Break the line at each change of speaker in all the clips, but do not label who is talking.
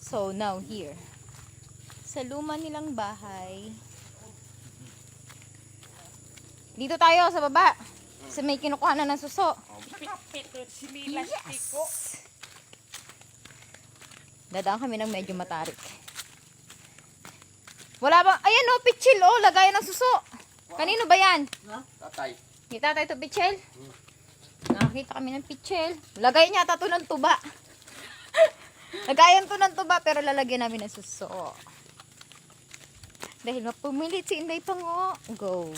So now here. Sa luma nilang bahay. Dito tayo sa baba. Sa may kinukuha na ng suso. Yes! Dadaan kami ng medyo matarik. Wala bang, ayan o, pichil o, lagayan ng suso. Kanino ba yan?
Tatay.
Kita tayo ito, pichil. Nakakita kami ng pichil. Lagay niya ata to ng tuba. Lagayan to ng tuba, pero lalagyan namin ng suso. Dahil mapumilit si Inday Pango. Go.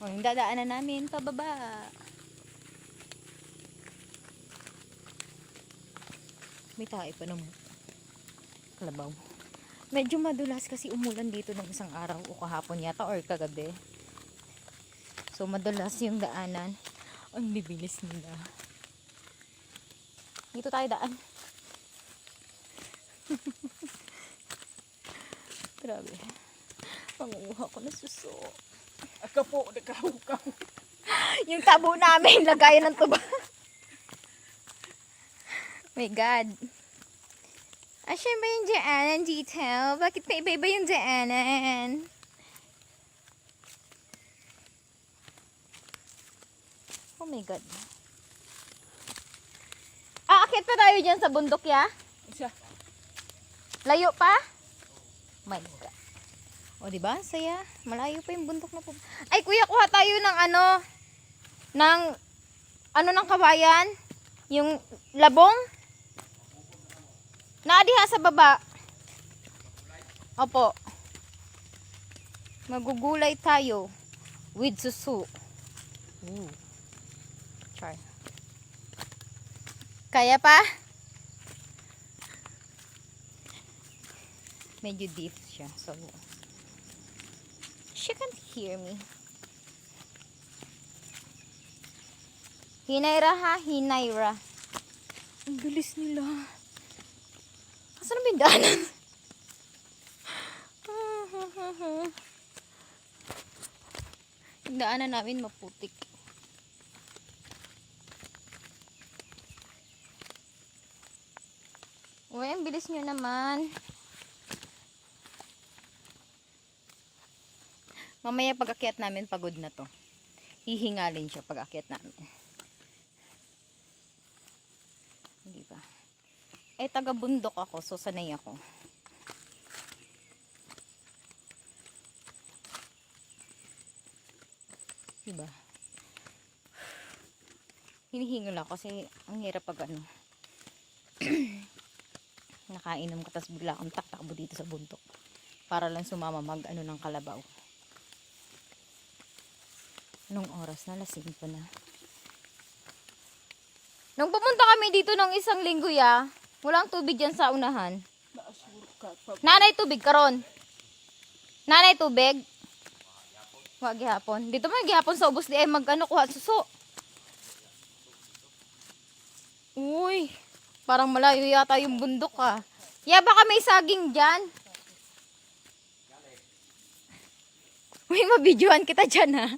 O, yung dadaanan namin pababa. May tayo pa ng kalabaw. Medyo madulas kasi umulan dito ng isang araw o kahapon yata or kagabi. So madulas yung daanan. Ang bibilis nila. Dito tayo daan. Grabe. Panguha ko na suso.
Ako po, nakahukaw.
Yung tabo namin, lagayan ng tuba. My God. Asan ba yung daanan dito? Bakit pa iba-iba yung daanan? Oh my God. Aakit pa tayo dyan sa bundok, ya?
Isa.
Layo pa? My God. O, di ba? Ang Saya. Malayo pa yung bundok na po. Ay, kuya, kuha tayo ng ano, ng, ano ng kawayan? Yung labong? Naadiha sa baba. Opo. Magugulay tayo with susu. Ooh. Char. Kaya pa? Medyo deep siya. So, she can't hear me. Hinayra ha? Hinayra. Ang bilis nila. Asan na daanan? yung daanan namin maputik. Uy, ang bilis nyo naman. Mamaya pag akyat namin, pagod na to. Hihingalin siya pag akyat namin. Hindi ba? Eh, taga bundok ako, so sanay ako. Diba? Hinihingal ako kasi ang hirap pag ano. Nakainom ka tapos bigla akong taktakbo dito sa bundok. Para lang sumama mag ano ng kalabaw. Anong oras na? Lasing pa na. Nung pumunta kami dito ng isang linggo ya, walang tubig dyan sa unahan. Nanay tubig karon. Nanay tubig. Wa gihapon. Dito man gihapon sa ubos di ay magano kuha suso. Uy, parang malayo yata yung bundok ah. Ya baka may saging diyan. Uy, mabidyohan kita diyan ha.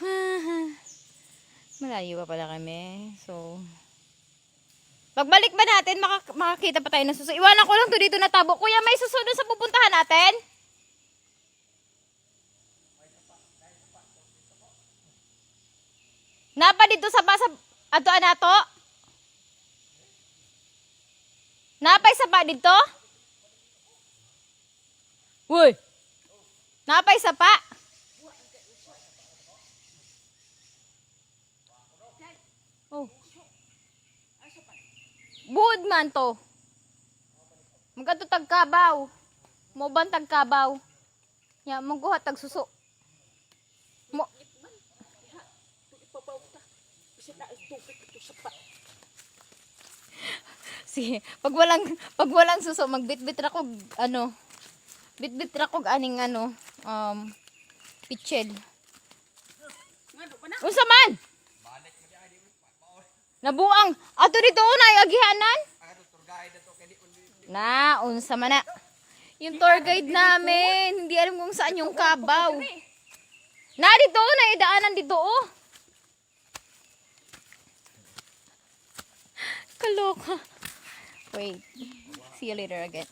Malayo pa pala kami. So, pagbalik ba natin, maka- makakita pa tayo ng suso. Iwanan ko lang to dito na tabo. Kuya, may suso doon sa pupuntahan natin? Napa dito sa basa ato anato? Napay sa pa dito? Uy! Napay sa pa? Oh. Buod man to. Magato tagkabaw. Mo ban tagkabaw. Ya, mangguhat tag suso.
Isa na tubig ito sa pa.
Sige, pag walang pag walang suso, magbitbit ra kog ano. Bitbit ra kog aning ano, um pichel. Unsa man? Nabuang. Ato dito unay agihanan. Na, unsa man na. Yung tour guide namin. Hindi alam kung saan yung kabaw. Na, dito, na idaanan dito, oh. Kaloka. Wait. See you later again.